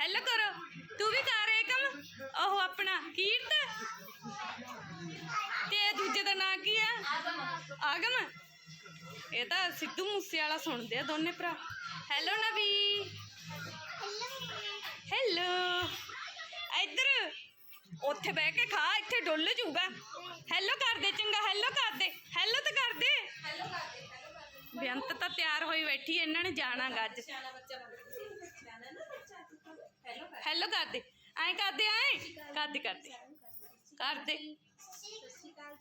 Hello ਕਰੋ ਤੂੰ ਵੀ ਕਰ ਏਕਮ ਉਹ ਆਪਣਾ ਕੀਰਤ? ਤੇ ਦੂਜੇ ਦਾ ਨਾਂ ਕੀ ਆ? ਆਗਮ। ਇਹ ਤਾਂ ਸਿੱਧੂ ਮੂਸੇ ਵਾਲਾ ਸੁਣਦੇ ਆ ਦੋਨੇ ਭਰਾ। ਹੈਲੋ ਨਵੀ। ਹੈਲੋ ਇੱਧਰ। ਉੱਥੇ ਬਹਿ ਕੇ ਖਾ, ਇੱਥੇ ਡੁੱਲ ਜੂਗਾ। ਹੈਲੋ ਕਰ ਦੇ ਚੰਗਾ ਹੈਲੋ ਕਰ ਦੇ। ਹੈਲੋ ਤਾਂ ਕਰ ਦੇ। ਬੇਅੰਤ ਤਾਂ ਤਿਆਰ ਹੋਈ ਬੈਠੀ ਇਹਨਾਂ ਨੇ ਜਾਣਾਗਾ ਅੱਜ। ਹੈਲੋ ਕਰ ਐਂ ਕਰਦੇ ਐਂ? ਕਰਦੇ ਕਰਦੇ। ਕਰਦੇ।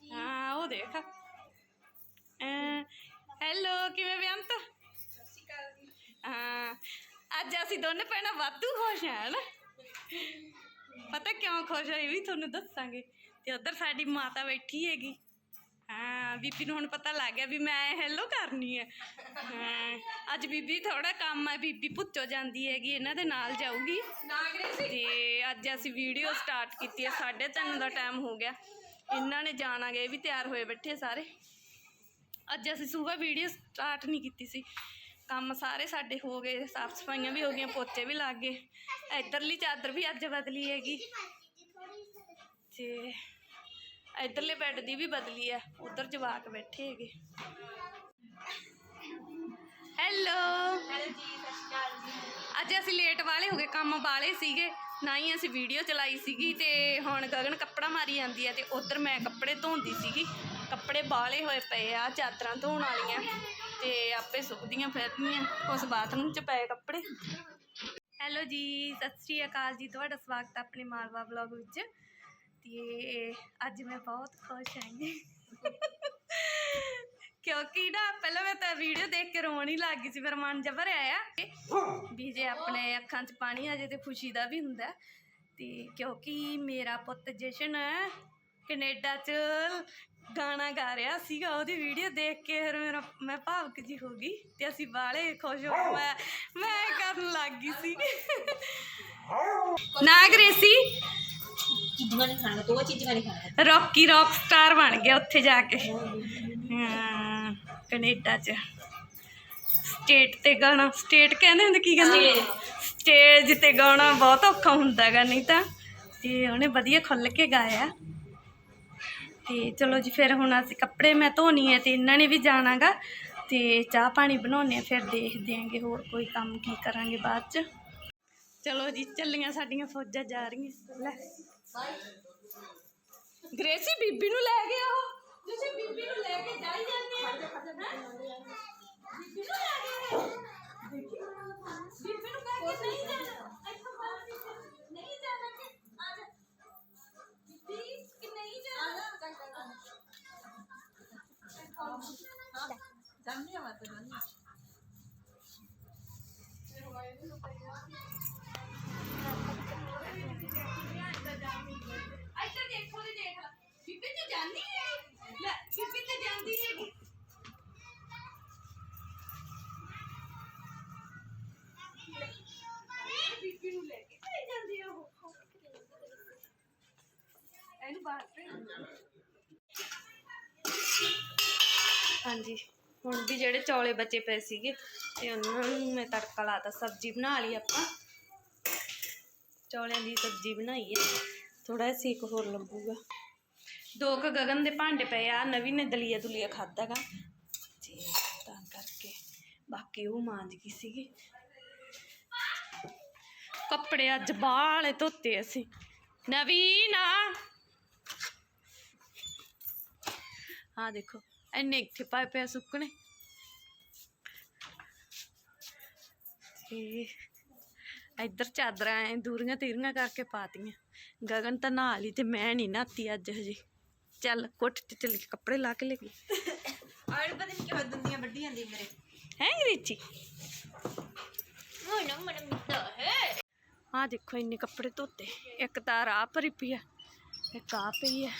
ਹਾਂ, ਉਹ ਦੇਖ। ਹੈਲੋ ਕਿਵੇਂ ਬੇਅੰਤ? ਹਾਂ। ਅੱਜ ਅਸੀਂ ਦੋਨੇ ਭੈਣਾਂ ਵਾਧੂ ਖੁਸ਼ ਹਾਂ ਨਾ ਪਤਾ ਕਿਉਂ ਖੁਸ਼ ਹੋਈ ਵੀ ਤੁਹਾਨੂੰ ਦੱਸਾਂਗੇ। ਤੇ ਉਧਰ ਸਾਡੀ ਮਾਤਾ ਬੈਠੀ ਹੈਗੀ। ਹਾਂ। ਬੀਬੀ ਨੂੰ ਹੁਣ ਪਤਾ ਲੱਗ ਗਿਆ ਵੀ ਮੈਂ ਹੈਲੋ ਕਰਨੀ ਹੈ। ਹਾਂ ਅੱਜ ਬੀਬੀ ਥੋੜਾ ਕੰਮ ਹੈ ਬੀਬੀ ਭੁੱਚੋ ਜਾਂਦੀ ਹੈਗੀ ਇਹਨਾਂ ਦੇ ਨਾਲ ਜਾਊਗੀ। ਤੇ ਅੱਜ ਅਸੀਂ ਵੀਡੀਓ ਸਟਾਰਟ ਕੀਤੀ ਹੈ 3:30 ਦਾ ਟਾਈਮ ਹੋ ਗਿਆ। ਇਹਨਾਂ ਨੇ ਜਾਣਾਗੇ ਇਹ ਵੀ ਤਿਆਰ ਹੋਏ ਬੈਠੇ ਸਾਰੇ। ਅੱਜ ਅਸੀਂ ਸਵੇਰ ਵੀਡੀਓ ਸਟਾਰਟ ਨਹੀਂ ਕੀਤੀ ਸੀ। ਕੰਮ ਸਾਰੇ ਸਾਡੇ ਹੋ ਗਏ ਸਾਫ਼ ਸਫਾਈਆਂ ਵੀ ਹੋ ਗਈਆਂ ਪੋਚੇ ਵੀ ਲੱਗ ਗਏ। ਇੱਧਰਲੀ ਚਾਦਰ ਵੀ ਅੱਜ ਬਦਲੀ ਹੈਗੀ। ਤੇ ਇੱਧਰਲੇ ਬੈੱਡ ਦੀ ਵੀ ਬਦਲੀ ਹੈ ਉਧਰ ਜਵਾਕ ਬੈਠੇ ਹੈਗੇ। ਹੈਲੋ ਅੱਜ ਅਸੀਂ ਲੇਟ ਵਾਲੇ ਹੋ ਗਏ, ਕੰਮ ਵਾਲੇ ਸੀਗੇ, ਨਾ ਹੀ ਅਸੀਂ ਵੀਡੀਓ ਚਲਾਈ ਸੀਗੀ ਤੇ ਹੁਣ ਗਗਨ ਕੱਪੜਾ ਮਾਰੀ ਜਾਂਦੀ ਹੈ ਤੇ ਉਧਰ ਮੈਂ ਕੱਪੜੇ ਧੋਂਦੀ ਸੀਗੀ। ਕੱਪੜੇ ਬਾਲੇ ਹੋਏ ਪਏ ਆ, ਚਾਦਰਾਂ ਧੋਣ ਵਾਲੀਆਂ, ਤੇ ਆਪੇ ਸੁੱਕਦੀਆਂ ਫਿਰਦੀਆਂ ਉਸ ਬਾਥਰੂਮ 'ਚ ਪਏ ਕੱਪੜੇ। ਹੈਲੋ ਜੀ, ਸਤਿ ਸ਼੍ਰੀ ਅਕਾਲ ਜੀ, ਤੁਹਾਡਾ ਸਵਾਗਤ ਹੈ ਆਪਣੇ ਮਾਲਵਾ ਵਲੌਗ ਵਿੱਚ। ਤੇ ਅੱਜ ਮੈਂ ਬਹੁਤ ਖੁਸ਼ ਹਾਂ ਕਿਉਂਕਿ ਨਾ ਪਹਿਲਾਂ ਮੈਂ ਤਾਂ ਵੀਡੀਓ ਦੇਖ ਕੇ ਰੋਣ ਹੀ ਲੱਗ ਗਈ ਸੀ ਫਿਰ ਮਨ ਜਬਰ ਆਇਆ ਵੀ ਜੇ ਆਪਣੇ ਅੱਖਾਂ 'ਚ ਪਾਣੀ ਆ ਜੇ ਤੇ ਖੁਸ਼ੀ ਦਾ ਵੀ ਹੁੰਦਾ। ਤੇ ਕਿਉਂਕਿ ਮੇਰਾ ਪੁੱਤ ਜਸ਼ਨ ਕੈਨੇਡਾ 'ਚ ਗਾਣਾ ਗਾ ਰਿਹਾ ਸੀਗਾ ਉਹਦੀ ਵੀਡੀਓ ਦੇਖ ਕੇ ਫਿਰ ਮੇਰਾ ਮੈਂ ਭਾਵਕ ਜੀ ਹੋ ਗਈ ਤੇ ਅਸੀਂ ਬਾਲੇ ਖੁਸ਼ ਹੋ ਗਏ ਮੈਂ ਮੈਂ ਕਰਨ ਲੱਗ ਗਈ ਸੀ। ਨਾ ਗ੍ਰੇਸੀ ਚੀਜ਼ਾਂ ਨਹੀਂ ਖਾਣਾ ਦੋ ਚੀਜ਼ਾਂ ਨਹੀਂ ਖਾਣਾ ਰੌਕੀ ਰੌਕ ਸਟਾਰ ਬਣ ਗਿਆ ਉੱਥੇ ਜਾ ਕੇ ਹਾਂ ਕੈਨੇਡਾ 'ਚ ਸਟੇਟ ਤੇ ਗਾਣਾ ਸਟੇਟ ਕਹਿੰਦੇ ਹੁੰਦੇ ਕੀ ਕਹਿੰਦੇ ਸਟੇਜ ਤੇ ਗਾਣਾ ਬਹੁਤ ਔਖਾ ਹੁੰਦਾ ਹੈਗਾ ਨਹੀਂ ਤਾਂ ਤੇ ਉਹਨੇ ਵਧੀਆ ਖੁੱਲ ਕੇ ਗਾਇਆ ਤੇ ਚਲੋ ਜੀ ਫਿਰ ਹੁਣ ਅਸੀਂ ਕੱਪੜੇ ਮੈਂ ਧੋਣੀ ਹੈ ਤੇ ਇਹਨਾਂ ਨੇ ਵੀ ਜਾਣਾਗਾ ਤੇ ਚਾਹ ਪਾਣੀ ਬਣਾਉਣੇ ਆ ਫਿਰ ਦੇਖਦੇ ਆਂਗੇ ਹੋਰ ਕੋਈ ਕੰਮ ਕੀ ਕਰਾਂਗੇ ਬਾਅਦ ਚ ਚਲੋ ਜੀ ਚੱਲੀਆਂ ਸਾਡੀਆਂ ਫੌਜਾਂ ਜਾ ਰਹੀਆਂ ਲੈ ਗ੍ਰੇਸੀ ਬੀਬੀ ਨੂੰ ਲੈ ਗਿਆ ਉਹ ਤੁਸੀਂ ਬੀਬੀ ਨੂੰ ਲੈ ਕੇ ਜਾਈ ਜਾਂਦੇ ਆ ਹੈਂ? ਬੀਬੀ ਨੂੰ ਲੈ ਗਏ ਬੀਬੀ ਨੂੰ ਕਹਿ ਕੇ ਨਹੀਂ ਹਾਂਜੀ, ਹੁਣ ਵੀ ਜਿਹੜੇ ਚੌਲੇ ਬਚੇ ਪਏ ਸੀਗੇ, ਤੇ ਉਹਨਾਂ ਨੂੰ ਮੈਂ ਤੜਕਾ ਲਾਤਾ, ਸਬਜ਼ੀ ਬਣਾ ਲਈ ਆਪਾਂ। ਚੌਲਿਆਂ ਦੀ ਸਬਜ਼ੀ ਬਣਾਈ ਹੈ ਥੋੜਾ ਜਿਹਾ ਸੇਕ ਹੋਰ ਲੱਗੂਗਾ। ਦੋ ਕੁ ਗਗਨ ਦੇ ਭਾਂਡੇ ਪਏ ਆ ਨਵੀਂ ਨੇ ਦਲੀਆ ਦੁਲੀਆ ਖਾਦਾਗਾ ਤੇ ਤਾਂ ਕਰਕੇ ਬਾਕੀ ਉਹ ਮਾਂਜ ਗਈ ਸੀਗੀ। ਕੱਪੜੇ ਅੱਜ ਬਾਹਲੇ ਧੋਤੇ ਅਸੀਂ। ਨਵੀਂ ਨਾ ਹਾਂ ਦੇਖੋ ਇੰਨੇ ਇੱਥੇ ਪਾਏ ਪਏ ਆ ਸੁੱਕਣੇ ਤੇ ਇੱਧਰ ਚਾਦਰਾਂ ਐ ਦੂਰੀਆਂ ਤੀਰੀਆਂ ਕਰਕੇ ਪਾਤੀਆਂ ਗਗਨ ਤਾਂ ਨਹਾ ਲਈ ਤੇ ਮੈਂ ਨਹੀਂ ਨਹਾਤੀ ਅੱਜ ਹਜੇ ਚੱਲ ਕੋਠ ਤੇ ਚੱਲ ਕੇ ਕੱਪੜੇ ਲਾ ਕੇ ਲੈ ਗਈ ਆੜ ਪਤਾ ਨਹੀਂ ਕਿਉਂ ਦੰਦੀਆਂ ਵੱਡੀ ਜਾਂਦੀ ਮੇਰੇ ਹੈ ਗਰੀਚੀ ਉਹ ਨਾ ਮਨ ਮਿੱਟਾ ਹੈ ਆਹ ਦੇਖੋ ਇੰਨੇ ਕੱਪੜੇ ਧੋਤੇ ਇੱਕ ਤਾਰ ਆ ਭਰੀ ਪਈ ਆ ਇੱਕ ਆ ਪਈ ਆ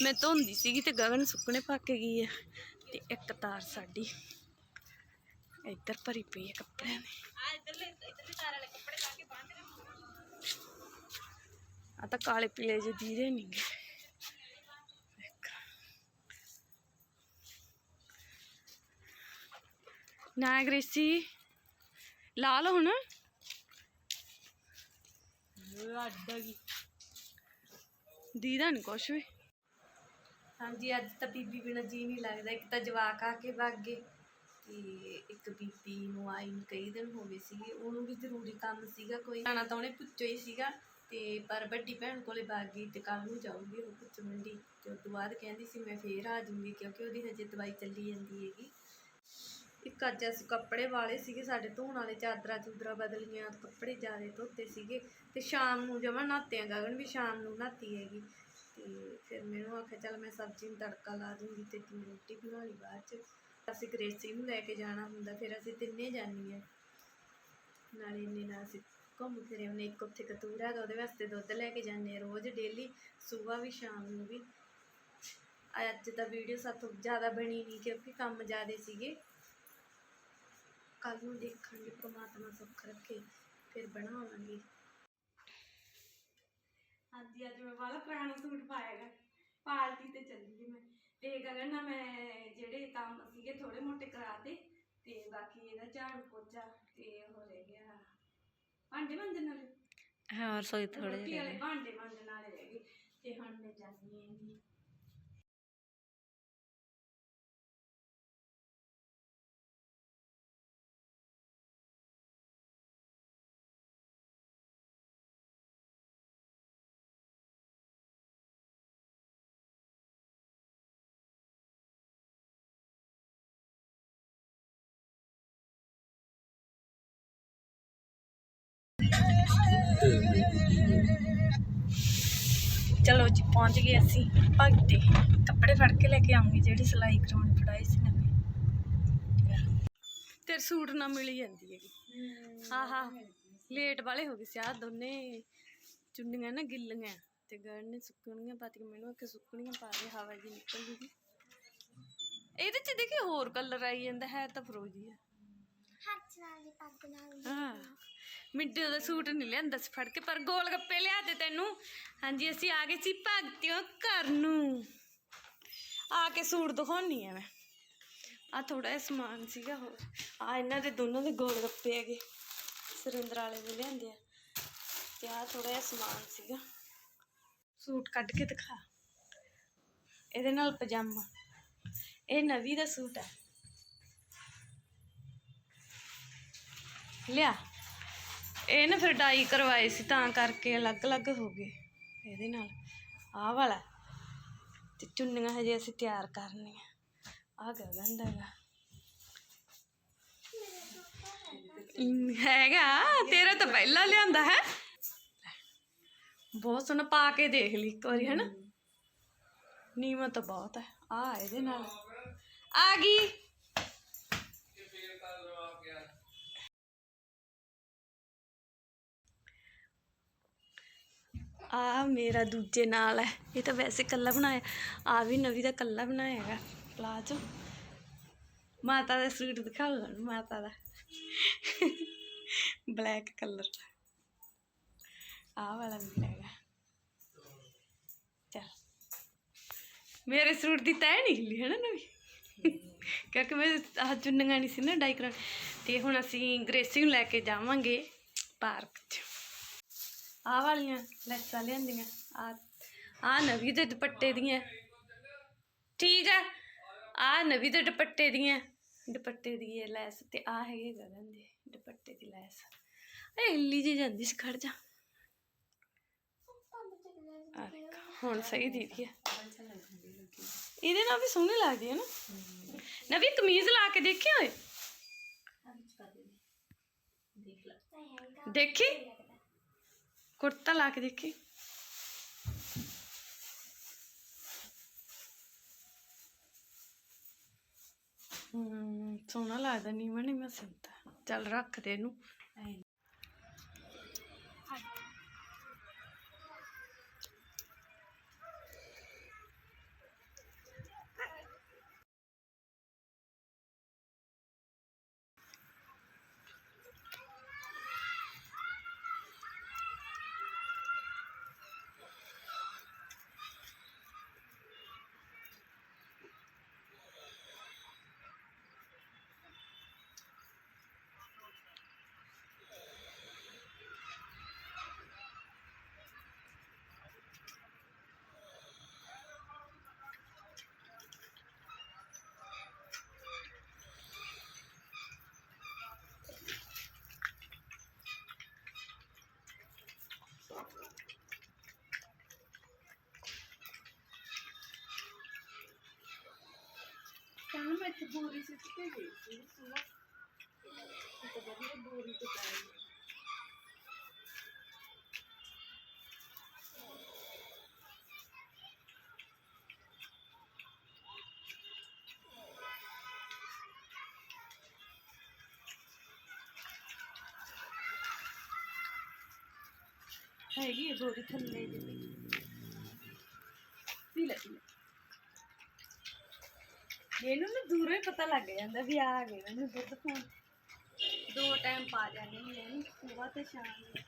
ਮੈਂ ਧੋਂਦੀ ਸੀਗੀ ਤੇ ਗਗਨ ਸੁੱਕਣੇ ਪਾ ਕੇ ਗਈ ਆ ਤੇ ਇੱਕ ਤਾਰ ਸਾਡੀ। ਇੱਧਰ ਭਰੀ ਪਈ ਆ ਕੱਪੜਿਆਂ ਦੀ। ਆ ਇਧਰਲੇ ਇਧਰਲੇ ਤਾਰ ਵਾਲੇ ਕੱਪੜੇ ਲਾ ਕੇ ਆ ਤਾਂ ਕਾਲੇ ਪੀਲੇ ਜਿਹੇ ਦੀਦੇ ਨਹੀਂ ਨਾ ਗ੍ਰੇਸੀ ਲਾ ਲਓ ਹੁਣ। ਅੱਡ ਹੈਗੀ ਦੀਦਾ ਨੀ ਕੁਛ ਵੀ। ਹਾਂਜੀ, ਅੱਜ ਤਾਂ ਬੀਬੀ ਬਿਨਾਂ ਜੀ ਨਹੀਂ ਲੱਗਦਾ। ਇੱਕ ਤਾਂ ਜਵਾਕ ਆ ਕੇ ਵਗ ਗਏ ਤੇ ਇੱਕ ਬੀਬੀ ਨੂੰ ਆਈ ਨੂੰ ਕਈ ਦਿਨ ਹੋ ਗਏ ਸੀਗੇ। ਉਹਨੂੰ ਵੀ ਜ਼ਰੂਰੀ ਕੰਮ ਸੀਗਾ ਕੋਈ। ਜਾਣਾ ਤਾਂ ਉਹਨੇ ਪੁੱਛੋ ਹੀ ਸੀਗਾ ਤੇ ਪਰ ਵੱਡੀ ਭੈਣ ਕੋਲੇ ਵਗ ਗਈ ਤੇ ਕੱਲ ਨੂੰ ਜਾਊਗੀ ਉਹ ਪੁੱਛ ਮੰਡੀ ਤੇ ਉਸ ਤੋਂ ਬਾਅਦ ਕਹਿੰਦੀ ਸੀ, ਮੈਂ ਫੇਰ ਆ ਜਾਊਂਗੀ ਕਿਉਂਕਿ ਉਹਦੀ ਹਜੇ ਦਵਾਈ ਚੱਲੀ ਜਾਂਦੀ ਹੈਗੀ। ਇੱਕ ਅੱਜ ਅਸੀਂ ਕੱਪੜੇ ਵਾਲੇ ਸੀਗੇ, ਸਾਡੇ ਧੋਣ ਵਾਲੇ ਚਾਦਰਾਂ ਚੂਦਰਾਂ ਬਦਲੀਆਂ, ਕੱਪੜੇ ਜ਼ਿਆਦਾ ਧੋਤੇ ਸੀਗੇ ਤੇ ਸ਼ਾਮ ਨੂੰ ਜਮਾ ਨਹਾਤੇ ਆ ਗਗਨ ਵੀ ਸ਼ਾਮ ਨੂੰ ਨਹਾਤੀ ਹੈਗੀ। ਤੇ ਫਿਰ ਮੈਨੂੰ ਆਖਿਆ, ਚੱਲ ਮੈਂ ਸਬਜ਼ੀ ਨੂੰ ਤੜਕਾ ਲਾ ਦੂੰਗੀ ਤੇ ਤੂੰ ਰੋਟੀ ਬਣਾ ਲਈ ਬਾਅਦ ਚ। ਅਸੀਂ ਗ੍ਰੇਸੀ ਨੂੰ ਲੈ ਕੇ ਜਾਣਾ ਹੁੰਦਾ, ਫਿਰ ਅਸੀਂ ਤਿੰਨੇ ਜਾਂਦੀਆਂ ਨਾਲੇ ਇੰਨੇ ਨਾਲ ਅਸੀਂ ਘੁੰਮ ਫਿਰੇ ਉਹਨੇ ਇੱਕ ਉੱਥੇ ਕਤੂਰਾ ਹੈਗਾ, ਉਹਦੇ ਵਾਸਤੇ ਦੁੱਧ ਲੈ ਕੇ ਜਾਂਦੇ ਆ ਰੋਜ਼ ਡੇਲੀ ਸਵੇਰ ਵੀ, ਸ਼ਾਮ ਨੂੰ ਵੀ। ਅੱਜ ਤਾਂ ਵੀਡੀਓ ਸਾਥੋਂ ਜ਼ਿਆਦਾ ਬਣੀ ਨਹੀਂ ਕਿਉਂਕਿ ਕੰਮ ਜ਼ਿਆਦੇ ਸੀਗੇ। ਕੱਲ ਨੂੰ ਦੇਖਾਂਗੇ, ਪ੍ਰਮਾਤਮਾ ਸੁੱਖ ਰੱਖੇ, ਫਿਰ ਬਣਾਵਾਂਗੇ। ਹਾਂਜੀ ਅੱਜ ਮੈਂ ਵਾਲਾ ਪੁਰਾਣਾ ਸੂਟ ਪਾਇਆਗਾ ਪਾਰਟੀ ਤੇ ਚੱਲੀ ਮੈਂ। ਤੇ ਗਗਨ ਨਾਲ ਮੈਂ ਜਿਹੜੇ ਕੰਮ ਸੀਗੇ ਥੋੜੇ ਮੋਟੇ ਕਰਾਤੇ ਤੇ ਬਾਕੀ ਇਹਦਾ ਝਾੜੂ ਪੋਚਾ ਤੇ ਹੋ ਰਹਿ ਗਿਆ। ਭਾਂਡੇ ਮਾਂਜਣ ਵਾਲੇ? ਹਾਂ ਰਸੋਈ ਰੋਟੀ ਵਾਲੇ ਭਾਂਡੇ ਮਾਂਜਣ ਵਾਲੇ ਰਹਿ ਗਏ। ਤੇ ਹੁਣ ਮੈਂ ਜਾਂਦੀ ਹਾਂ ਚਲੋ ਜੀ ਪਹੁੰਚ ਗਏ ਅਸੀਂ ਭਗਤੇ। ਕੱਪੜੇ ਫੜ ਕੇ ਲੈ ਕੇ ਆਉਂਗੀ ਜਿਹੜੀ ਸਿਲਾਈ ਕਰਾਉਣੀ ਫੜਾਈ ਸੀ ਨਵੀਂ। ਤੇਰੇ ਸੂਟ ਨਾ ਮਿਲ ਹੀ ਜਾਂਦੀ ਹੈਗੀ। ਹਾਂ। ਹਾਂ ਲੇਟ ਵਾਲੇ ਹੋ ਗਏ ਸੀ ਆ ਦੋਨੇ। ਚੁੰਨੀਆਂ ਨਾ ਗਿੱਲੀਆਂ ਤੇ ਗੜ ਨੇ ਸੁੱਕਣੀਆਂ ਪਾਤੀਆਂ ਮੈਨੂੰ ਕਿ ਸੁੱਕਣੀਆਂ ਪਾ ਕੇ ਹਵਾ ਜੀ ਨਿਕਲ ਜੂਗੀ। ਇਹਦੇ ਚ ਦੇਖੀ ਹੋਰ ਕਲਰ ਆਈ ਜਾਂਦਾ ਹੈ ਤਾਂ ਫਰੋਜੀ ਆ। ਹੱਥ ਨਾਲ ਦੀ ਪੱਗ ਨਾਲ ਹਾਂ। ਮਿੱਡੇ ਦਾ ਸੂਟ ਨਹੀਂ ਲਿਆਂਦਾ ਸੀ ਫੜ ਕੇ, ਪਰ ਗੋਲ ਗੱਪੇ ਲਿਆ ਦੇ ਤੈਨੂੰ। ਹਾਂਜੀ, ਅਸੀਂ ਆ ਗਏ ਸੀ ਭਗਤਿਓ ਘਰ ਨੂੰ। ਆ ਕੇ ਸੂਟ ਦਿਖਾਉਣੀ ਆ ਮੈਂ। ਆ ਥੋੜਾ ਜਿਹਾ ਸਮਾਨ ਸੀਗਾ ਹੋਰ। ਆ ਇਹਨਾਂ ਦੇ ਦੋਨਾਂ ਦੇ ਗੋਲ ਗੱਪੇ ਹੈਗੇ। ਸੁਰਿੰਦਰ ਵਾਲੇ ਦੇ ਲਿਆਂਦੇ ਆ। ਤੇ ਆ ਥੋੜਾ ਜਿਹਾ ਸਮਾਨ ਸੀਗਾ। ਸੂਟ ਕੱਢ ਕੇ ਦਿਖਾ। ਇਹਦੇ ਨਾਲ ਪਜਾਮਾ। ਇਹ ਨਵੀਂ ਦਾ ਸੂਟ ਹੈ ਲਿਆ। ਇਹ ਨਾ ਫਿਰ ਡਾਈ ਕਰਵਾਏ ਸੀ, ਤਾਂ ਕਰਕੇ ਅਲੱਗ-ਅਲੱਗ ਹੋ ਗਏ ਇਹਦੇ ਨਾਲ। ਆਹ ਵਾਲਾ ਤੇ ਚੁੰਨੀਆਂ ਹਜੇ ਅਸੀਂ ਤਿਆਰ ਕਰਨੀਆਂ। ਆ ਗਗਨ ਦਾ ਹੈਗਾ। ਹੈਗਾ, ਤੇਰਾ ਤਾਂ ਪਹਿਲਾਂ ਲਿਆਂਦਾ ਹੈ। ਬਹੁਤ ਸੋਹਣਾ ਪਾ ਕੇ ਦੇਖ ਲਈ ਇੱਕ ਵਾਰੀ, ਹੈਨਾ? ਨੀਮਤ ਬਹੁਤ ਹੈ। ਆ ਇਹਦੇ ਨਾਲ। ਆ ਗਈ। ਆਹ ਮੇਰਾ ਦੂਜੇ ਨਾਲ ਹੈ। ਇਹ ਤਾਂ ਵੈਸੇ ਕੱਲਾ ਬਣਾਇਆ। ਆ ਵੀ ਨਵੀਂ ਦਾ ਕੱਲਾ ਬਣਾਇਆ ਹੈਗਾ ਪਲਾਜੋ ਮਾਤਾ ਦਾ ਸੂਟ ਦਿਖਾਓ ਹੁਣ ਮਾਤਾ ਦਾ। ਬਲੈਕ ਕਲਰ ਆਹ ਵਾਲਾ ਵੀ ਹੈਗਾ ਚਲ। ਮੇਰੇ ਸੂਟ ਦੀ ਤੈਅ ਨਿਕਲੀ ਹੈ ਨਾ ਨਵੀਂ? ਕਿਉਂਕਿ ਮੈਂ ਆਹ ਚੁੰਨੀਆਂ ਨਹੀਂ ਸੀ ਨਾ ਡਾਈ ਕਰਾਉਣ। ਤੇ ਹੁਣ ਅਸੀਂ ਗ੍ਰੇਸੀ ਨੂੰ ਲੈ ਕੇ ਜਾਵਾਂਗੇ ਪਾਰਕ 'ਚ। ਆਹ ਵਾਲੀਆਂ ਲੈਸਾਂ ਲਿਆਂਦੀਆਂ ਆ ਆ ਨਵੀਂ ਦੇ ਦੁਪੱਟੇ ਦੀਆਂ। ਠੀਕ ਆ ਆ ਨਵੀਂ ਦੇ ਦੁਪੱਟੇ ਦੀਆਂ। ਦੁਪੱਟੇ ਦੀ ਇਹ ਲੈਸ ਤੇ ਆ ਹੈਗੇ ਗਗਨ ਦੇ ਦੁਪੱਟੇ ਦੀ ਲੈਸ। ਇਹ ਹਿੱਲੀ ਜੀ ਜਾਂਦੀ ਸੀ ਖੜ ਜਾ। ਆ ਦੇਖ, ਹੁਣ ਸਹੀ ਦੀਦੀ ਹੈ ਇਹਦੇ ਨਾਲ ਵੀ ਸੋਹਣੀ ਲੱਗਦੀ ਹੈ ਨਾ। ਨਵੀਂ ਕਮੀਜ਼ ਲਾ ਕੇ ਦੇਖੀ ਓਏ? ਦੇਖੀ? ਕੁੜਤਾ ਲਾ ਕੇ ਦੇਖੀ। ਹੂੰ ਸੋਹਣਾ ਲੱਗਦਾ ਨੀਵਾਂ ਮੈਂ ਸਿੰਤਾ ਚੱਲ ਰੱਖ ਦੇ ਇਹਨੂੰ। ਹੈਗੀ ਹੈ ਗੋਰੀ ਥੱਲੇ ਜਿਹੀ ਪੀ ਲੈ ਪੀ ਲੈ ਇਹਨੂੰ ਨਾ ਦੂਰੋਂ ਹੀ ਪਤਾ ਲੱਗ ਜਾਂਦਾ ਵੀ ਆ ਗਏ ਇਹਨੂੰ ਦੁੱਧ ਪਾਉਣ ਦੋ ਟਾਈਮ ਪਾ ਜਾਂਦੇ ਨੇ ਇਹਨੂੰ ਸਵੇਰ ਤੇ ਸ਼ਾਮ ਨੂੰ।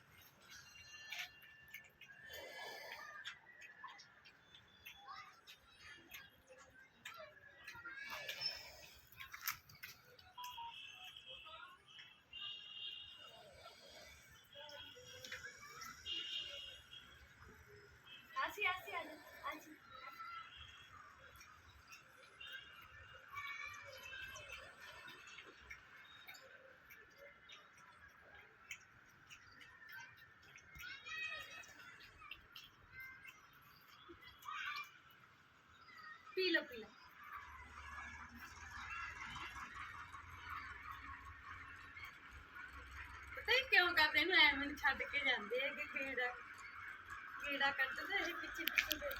ਪੀ ਪਤਾ ਹੀ ਕਿਉਂ ਕਰਦੇ ਨੂੰ? ਐ ਛੱਡ ਕੇ ਜਾਂਦੇ ਆ ਕਿ ਕੀੜਾ ਕੀੜਾ ਕੱਢਦੇ ਇਹ ਪਿੱਛੇ ਪਿੱਛੇ ਦੇ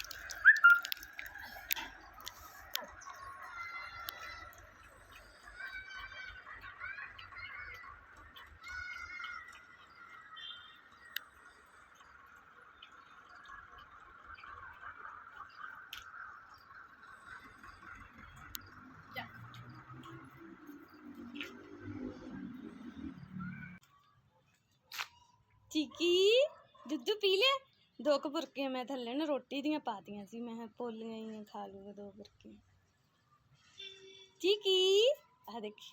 ਚੀਕੀ ਦੁੱਧ ਪੀ ਲਿਆ ਦੋ ਕੁ ਬੁਰਕੀਆਂ ਮੈਂ ਥੱਲੇ ਨਾ ਰੋਟੀ ਦੀਆਂ ਪਾਤੀਆਂ ਸੀ ਮੈਂ ਕਿਹਾ ਪੋਲੀਆਂ ਹੀ ਖਾ ਲੂਗਾ ਦੋ ਬੁਰਕੀਆਂ ਚੀਕੀ ਆ ਦੇਖੀ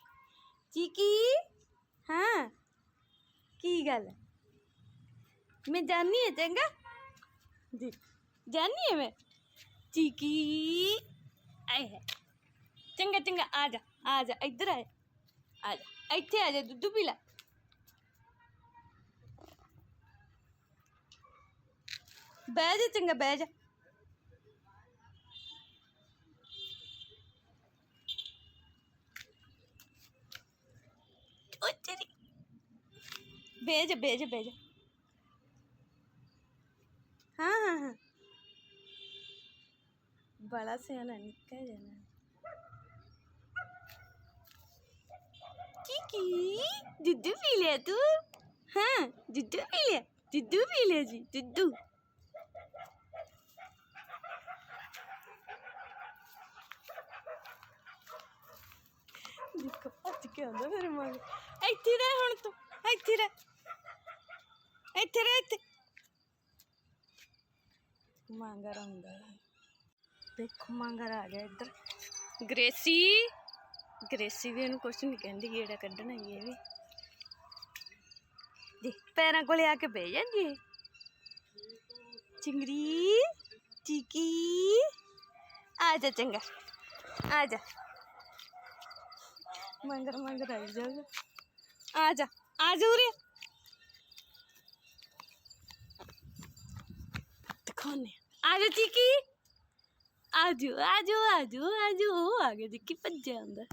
ਚੀਕੀ ਹਾਂ ਕੀ ਗੱਲ ਹੈ? ਮੈਂ ਜਾਣੀ ਹੈ ਚੰਗਾ ਜੀ ਜਾਣੀ ਹੈ ਮੈਂ ਚੀਕੀ ਆਏ ਹੈ ਚੰਗਾ ਚੰਗਾ ਆ ਜਾ ਆ ਜਾ ਇੱਧਰ ਆ ਆ ਜਾ ਇੱਥੇ ਆ ਜਾ ਦੁੱਧ ਪੀ ਬਹਿ ਜਾ ਚੰਗਾ, ਬਹਿ ਜਾ। ਓ ਤੇਰੀ। ਬਹਿ ਜਾ ਬਹਿ ਜਾ ਬਹਿ ਜਾ। ਹਾਂ ਹਾਂ ਹਾਂ। ਬੜਾ ਸਿਆਣਾ, ਨਿੱਕਾ ਜਾਣਾ ਕੀ ਦੁੱਧ ਪੀ ਲਿਆ ਤੂੰ? ਹਾਂ ਦੁੱਧ ਪੀ ਲਿਆ। ਦੁੱਧ ਪੀ ਲਿਆ ਜੀ ਦੁੱਧ ਦੇਖੋ ਭੱਜ ਕੇ ਆਉਂਦਾ ਮੇਰੇ ਮਗਰ ਇੱਥੇ ਰਹਿ ਹੁਣ ਤੂੰ, ਇੱਥੇ ਰਹਿ। ਇੱਥੇ ਰਹਿ, ਇੱਥੇ। ਮੰਗਰ ਆਉਂਦਾ ਦੇਖੋ, ਮੰਗਰ ਆ ਗਿਆ ਇੱਧਰ। ਗ੍ਰੇਸੀ। ਗ੍ਰੇਸੀ ਵੀ ਇਹਨੂੰ ਕੁਛ ਨਹੀਂ ਕਹਿੰਦੀ, ਗੇੜਾ ਕੱਢਣਾ ਹੀ ਇਹ ਵੀ। ਦੇ ਪੈਰਾਂ ਕੋਲੇ ਆ ਕੇ ਬਹਿ ਜਾਂਦੀ ਹੈ ਚਿੰਗਰੀ, ਚੀਕੀ। ਆ ਜਾ ਚੰਗਾ। ਆ ਜਾ। ਮੰਗਰ ਮੰਗਰ ਆਈ ਜਾਊਗਾ ਆ ਜਾ ਆ ਜਾ ਉਰੇ। ਦਿਖਾਉਣੇ ਆ ਜਾ ਚੀਕੀ। ਆ ਜਾ ਆ ਜਾ ਆ ਜਾ ਆ ਜਾ। ਉਹ ਆ ਗਿਆ ਦੇਖੀ ਭੱਜਿਆ ਆਉਂਦਾ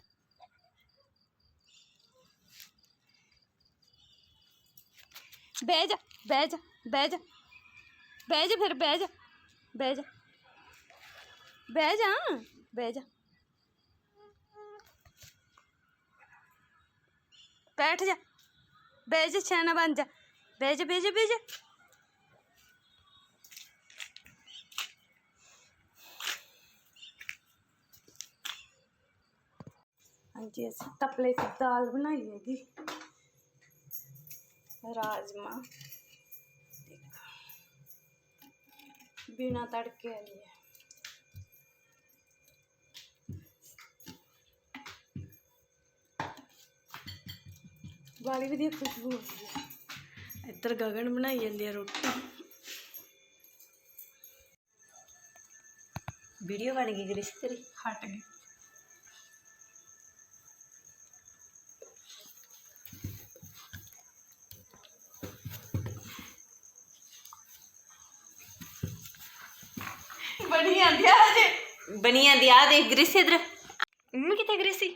ਬਹਿ ਜਾ ਬਹਿ ਜਾ ਬਹਿ ਜਾ। ਬਹਿ ਜਾ ਫਿਰ, ਬਹਿ ਜਾ ਬਹਿ ਜਾ। ਬਹਿ ਜਾ ਬਹਿ ਜਾ। ਬੈਠ ਜਾ ਬਹਿ ਜਾ ਛਾਣਾ ਬਣ ਜਾ ਬਹਿ ਜਾ ਬਹਿ ਜਾ ਬਹਿ ਜਾ ਹਾਂਜੀ ਅਸੀਂ ਤਪਲੇ ਦੀ ਦਾਲ ਬਣਾਈ ਹੈਗੀ ਰਾਜਮਾ ਬਿਨਾ ਵਾਲੀ ਵਧੀਆ ਖੁਸ਼ਬੂ। ਆਉਂਦੀ ਹੈ ਇੱਧਰ ਗਗਨ ਬਣਾਈ ਜਾਂਦੀ ਹੈ ਰੋਟੀ। ਵੀਡੀਓ ਬਣ ਗਈ ਗ੍ਰਿਸ਼ ਤੇਰੀ? ਹਟ ਗਈ। ਬਣੀ ਆਂਦੀ ਆ ਹਜੇ। ਬਣੀ ਜਾਂਦੀ ਆ ਦੇਖ ਗ੍ਰਿਸ਼ ਇਧਰ। ਮੰਮੀ ਕਿੱਥੇ ਗ੍ਰਿਸ਼ੀ